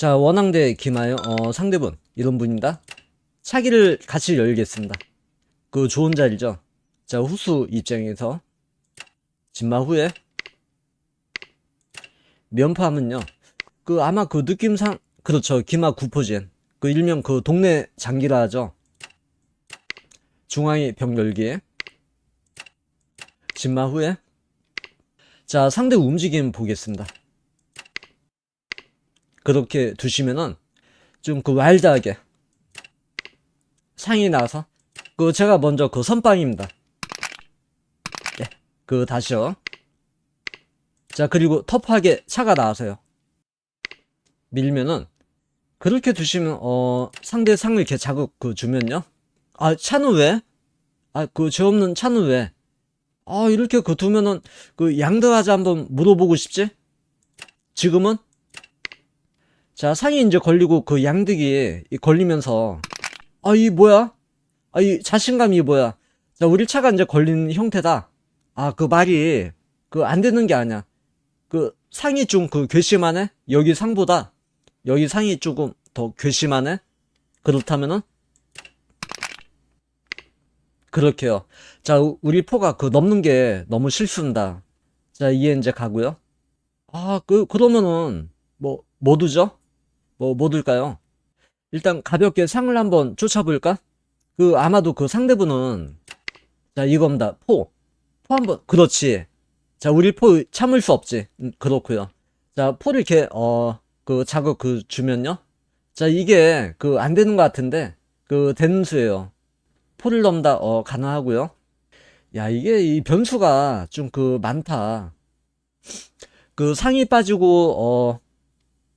자, 원앙대 김하여, 어, 상대분, 이런 분입니다. 차기를 같이 열겠습니다. 그 좋은 자리죠. 자, 후수 입장에서, 진마 후에, 면파하면요. 그 아마 그 느낌상, 그렇죠. 김하 구포진. 그 일명 그 동네 장기라 하죠. 중앙이 병 열기에. 진마 후에. 자, 상대 움직임 보겠습니다. 그렇게 두시면은 좀 그 와일드하게 상이 나와서 그 제가 먼저 그 선빵입니다. 네, 그 다시요. 자 그리고 터프하게 차가 나와서요. 밀면은 그렇게 두시면 어 상대 상을 이렇게 자극 그 주면요. 아 차는 왜? 아그 죄 없는 차는 왜? 아 이렇게 그 두면은 그 양드하자 한번 물어보고 싶지? 지금은 자, 상이 이제 걸리고 그 양득이 이 걸리면서 아, 이 뭐야? 아, 이 자신감이 뭐야? 자, 우리 차가 이제 걸린 형태다. 아, 그 말이 그 안 되는 게 아니야. 그 상이 좀 그 괘씸하네? 여기 상보다 여기 상이 조금 더 괘씸하네? 그렇다면은 그렇게요. 자, 우- 우리 포가 그 넘는 게 너무 실수입니다. 자, 이해 이제 가고요. 아, 그 그러면은 뭐 뭐두죠? 뭐, 뭐 둘까요? 일단 가볍게 상을 한번 쫓아볼까? 그, 아마도 그 상대분은, 자, 이겁니다. 포. 포 한 번, 그렇지. 자, 우리 포 참을 수 없지. 음, 그렇고요 자, 포를 이렇게, 어, 그 자극 그 주면요. 자, 이게 그 안 되는 것 같은데, 그 되는 수예요. 포를 넘다, 어, 가능하고요 야, 이게 이 변수가 좀 그 많다. 그 상이 빠지고, 어,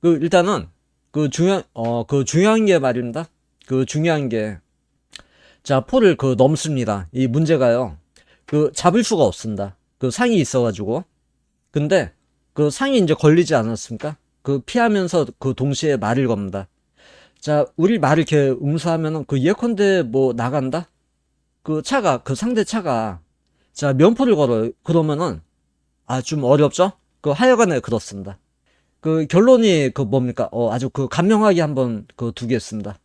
그 일단은 그 중요한 어 그 중요한 게 말입니다. 그 중요한 게 자, 포를 그 넘습니다. 이 문제가요. 그 잡을 수가 없습니다. 그 상이 있어 가지고. 근데 그 상이 이제 걸리지 않았습니까? 그 피하면서 그 동시에 말을 겁니다. 자, 우리 말을 이렇게 응수하면은 그 예컨대 뭐 나간다? 그 차가 그 상대 차가 자, 면포를 걸어요. 그러면은 아, 좀 어렵죠? 그 하여간에 그렇습니다. 그 결론이 그 뭡니까? 어, 아주 그 감명하게 한번 그 두겠습니다.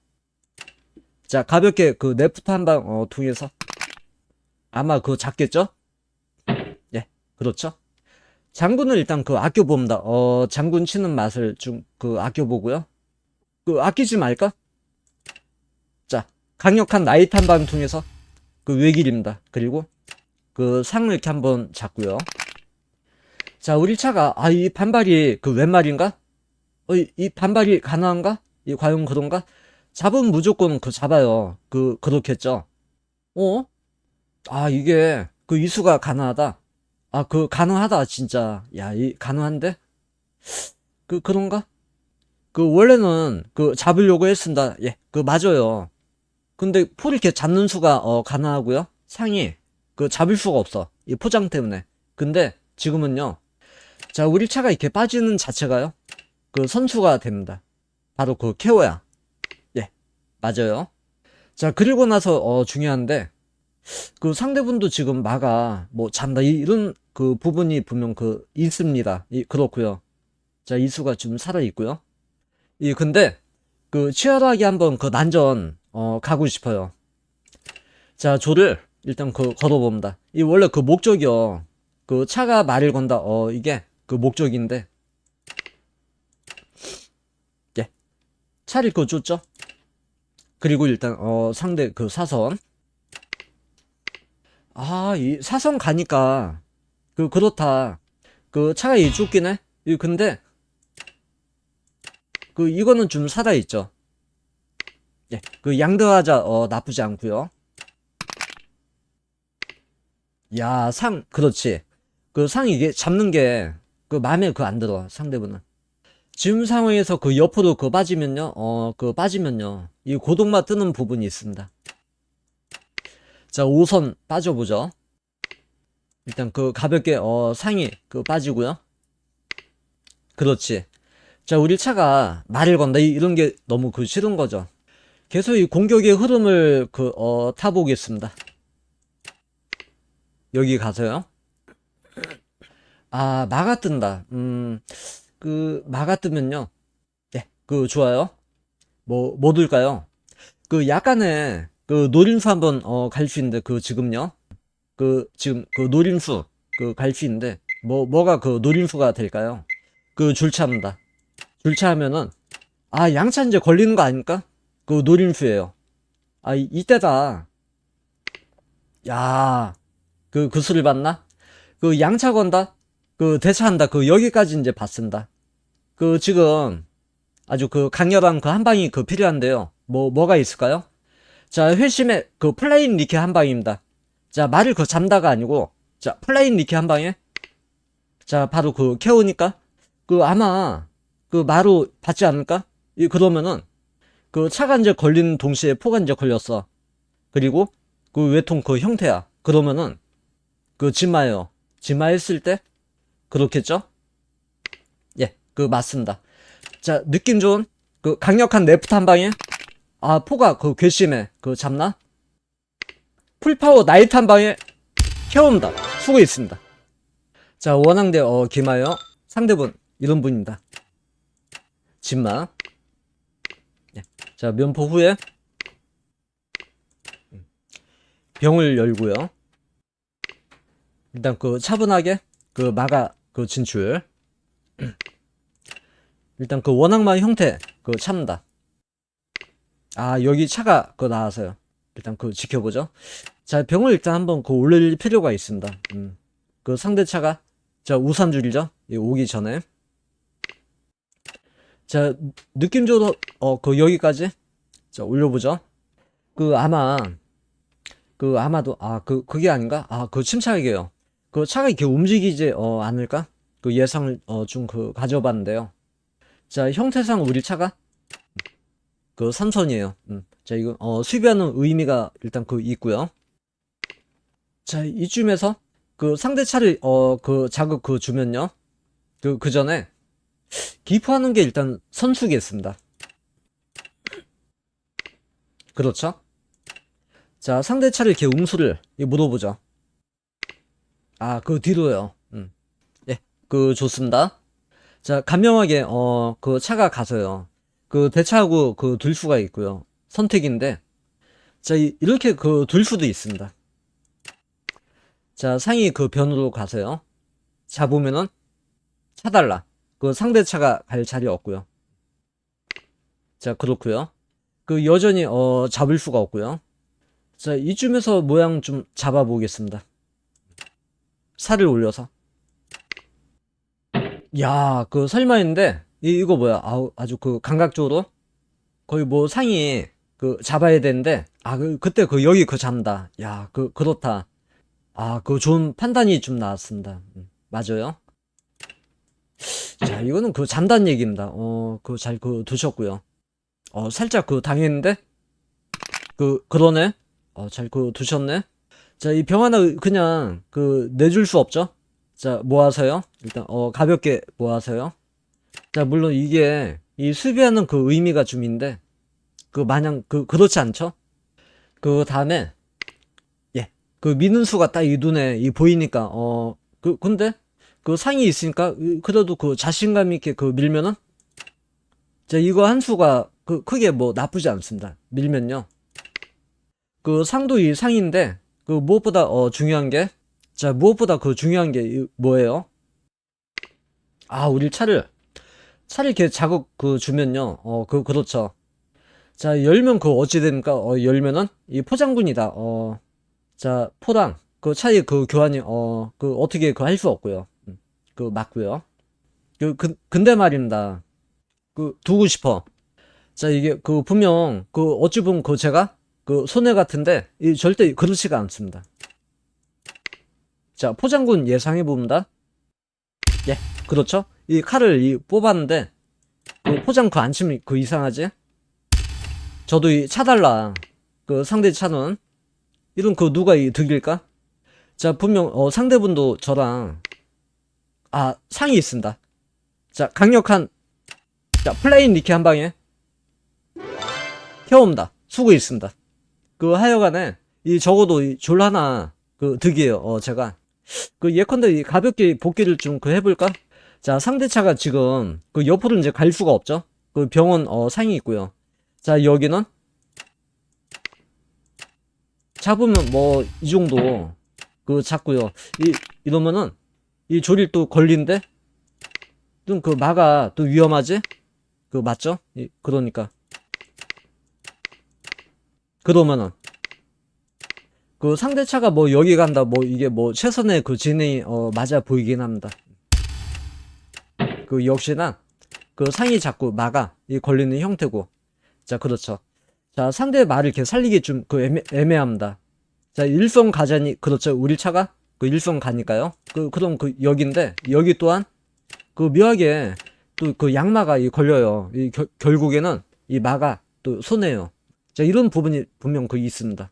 자, 가볍게 그 네프트 한방 어, 통해서 아마 그 작겠죠? 예, 그렇죠. 장군은 일단 그 아껴봅니다. 어, 장군 치는 맛을 좀 그 아껴보고요. 그 아끼지 말까? 자, 강력한 나이트 한방 통해서 그 외길입니다. 그리고 그 상을 이렇게 한번 잡고요. 자, 우리 차가, 아, 이 반발이 그 웬 말인가? 어, 이, 이 반발이 가능한가? 이 과연 그런가? 잡으면 무조건 그 잡아요. 그, 그렇겠죠. 어? 아, 이게, 그 이수가 가능하다. 아, 그, 가능하다, 진짜. 야, 이, 가능한데? 그, 그런가? 그, 원래는, 그, 잡으려고 했습니다. 예, 그, 맞아요. 근데, 포를 이렇게 잡는 수가, 어, 가능하고요. 상이, 그, 잡을 수가 없어. 이 포장 때문에. 근데, 지금은요, 자, 우리 차가 이렇게 빠지는 자체가요. 그 선수가 됩니다. 바로 그 케어야. 예. 맞아요. 자, 그리고 나서 어 중요한데 그 상대분도 지금 마가 뭐 잔다 이- 이런 그 부분이 분명 그 있습니다. 이 그렇고요. 자, 이수가 좀 살아 있고요. 이 근데 그 치열하게 한번 그 난전 어 가고 싶어요. 자, 조를 일단 그 걸어봅니다. 이 원래 그 목적이요. 그 차가 말을 건다. 어 이게 그 목적인데. 예. 차를 그 줬죠? 그리고 일단 어 상대 그 사선. 아 이 사선 가니까 그 그렇다. 그 차가 이 쫓기네 이 근데 그 이거는 좀 살아 있죠? 예 그 양드하자 어 나쁘지 않고요. 야 상 그렇지. 그 상 이게 잡는 게 그 마음에 그 안 들어 상대분은. 지금 상황에서 그 옆으로 그 빠지면요 어 그 빠지면요 이 고동마 뜨는 부분이 있습니다. 자 5선 빠져보죠. 일단 그 가볍게 어 상이 그 빠지고요. 그렇지. 자 우리 차가 말을 건다. 이- 이런 게 너무 그 싫은 거죠. 계속 이 공격의 흐름을 그 어 타보겠습니다. 여기 가서요 아, 마가 뜬다. 음, 그, 마가 뜨면요. 예, 그 좋아요. 뭐, 뭐 둘까요? 그 약간의 그 노림수 한번 어, 갈 수 있는데 그 지금요. 그 지금 그 노림수 그 갈 수 있는데 뭐 뭐가 그 노림수가 될까요? 그 줄차입니다. 줄차하면은 아 양차 이제 걸리는 거 아닙니까? 그 노림수예요. 아 이, 이때다. 야, 그 구슬을 봤나? 그 양차 건다. 그 대차한다. 그 여기까지 이제 봤습니다. 그 지금 아주 그 강렬한 그 한 방이 그 필요한데요. 뭐 뭐가 있을까요? 자 회심의 그 플레인 리케 한 방입니다. 자 말을 그 잠다가 아니고 자 플레인 리케 한 방에 자 바로 그 캐오니까 그 아마 그 마루 받지 않을까? 이 그러면은 그 차가 이제 걸리는 동시에 포가 이제 걸렸어. 그리고 그 외통 그 형태야. 그러면은 그 진마예요. 진마 했을 때 그렇겠죠? 예, 그 맞습니다. 자 느낌 좋은 그 강력한 레프트 한 방에 아 포가 그 괘씸해 그 잡나? 풀파워 나이트 한 방에 캐옵니다. 수고했습니다. 자 원앙대 어 김하여 상대분 이런 분입니다. 진마 예. 자 면포 후에 병을 열고요. 일단 그 차분하게 그 마가 그 진출. 일단 그 원앙마 형태 그 참다. 아 여기 차가 그 나와서요. 일단 그 지켜보죠. 자 병을 일단 한번 그 올릴 필요가 있습니다. 음. 그 상대 차가 자 우산줄이죠. 이 오기 전에. 자 느낌적으로 어 그 여기까지 자 올려보죠. 그 아마 그 아마도 아 그 그게 아닌가? 아 그 침착하게요. 그 차가 이렇게 움직이지 어 않을까? 그 예상을 어 좀그 가져봤는데요. 자 형태상 우리 차가 그 삼선이에요. 음. 자 이거 어 수비하는 의미가 일단 그 있고요. 자 이쯤에서 그 상대 차를 어 그 자극 그 주면요. 그 그 전에 기포하는 게 일단 선수겠습니다. 그렇죠? 자, 상대 차를 이렇게 음수를 이 물어보죠. 아, 그 뒤로요. 음. 예, 그 좋습니다. 자, 간명하게 어, 그 차가 가서요. 그 대차하고 그 둘 수가 있고요. 선택인데 자, 이, 이렇게 그 둘 수도 있습니다. 자, 상위 그 변으로 가서요. 잡으면은 차달라. 그 상대 차가 갈 자리 없고요. 자, 그렇고요. 그 여전히 어 잡을 수가 없고요. 자, 이쯤에서 모양 좀 잡아 보겠습니다. 살을 올려서. 야, 그 설마 했는데 이 이거 뭐야? 아우 아주 그 감각적으로 거의 뭐 상이 그 잡아야 되는데 아, 그 그때 그 여기 그 잡는다. 야, 그 그렇다. 아, 그 좋은 판단이 좀 나왔습니다. 음, 맞아요. 자, 이거는 그 잠단 얘기입니다. 어, 그 잘그 두셨고요. 어, 살짝 그 당했는데 그 그러네. 어, 잘그 두셨네. 자, 이 병 하나 그냥 그 내줄 수 없죠? 자, 모아서요. 일단 어 가볍게 모아서요. 자, 물론 이게 이 수비하는 그 의미가 좀 있는데 그 마냥 그 그렇지 않죠? 그 다음에 예, 그 미는 수가 딱 이 눈에 이 보이니까 어 그 근데 그 상이 있으니까 이- 그래도 그 자신감 있게 그 밀면은 자 이거 한 수가 그 크게 뭐 나쁘지 않습니다. 밀면요. 그 상도 이 상인데 그 무엇보다 어 중요한 게 자 무엇보다 그 중요한 게 이- 뭐예요? 아 우리 차를 차를 이렇게 자극 그 주면요. 어 그 그렇죠. 자 열면 그 어찌 됩니까? 어 열면은 이 포장군이다. 어 자 포랑 그 차의 그 교환이 어 그 어떻게 그 할 수 없고요. 음, 그 맞고요. 그, 그 근데 말입니다. 그 두고 싶어. 자 이게 그 분명 그 어찌 보면 그 제가 그 손해 같은데 이 절대 그렇지가 않습니다. 자 포장군 예상해 봅니다. 예, 그렇죠. 이 칼을 이 뽑았는데 그 포장 그 안치면 그 이상하지? 저도 이 차달라. 그 상대 차는 이런 그 누가 이 득일까? 자 분명 어 상대분도 저랑 아 상이 있습니다. 자 강력한 자 플레인 리키 한 방에 태웁니다. 수고 있습니다. 그 하여간에 이 적어도 이졸 하나 그 득이에요. 어 제가 그 예컨대 이 가볍게 복귀를 좀 그 해볼까? 자 상대차가 지금 그 옆으로 이제 갈 수가 없죠. 그그 병원 어, 상이 있고요. 자, 여기는 잡으면 뭐 이 정도 그 잡고요. 이 이러면은 이 조릴 또 걸린데 좀 그 마가 또 위험하지? 그 맞죠? 이, 그러니까 그러면은 그 상대차가 뭐 여기 간다 뭐 이게 뭐 최선의 그 진행이 어 맞아 보이긴 합니다. 그 역시나 그 상이 자꾸 마가 이 걸리는 형태고 자 그렇죠. 자 상대의 말을 이렇게 살리기 좀 그 애매, 애매합니다. 자 일성 가자니 그렇죠. 우리 차가 그 일성 가니까요. 그 그럼 그 여기인데 여기 또한 그 묘하게 또 그 양마가 이 걸려요. 이 결, 결국에는 이 마가 또 손해요. 자 이런 부분이 분명 그 있습니다.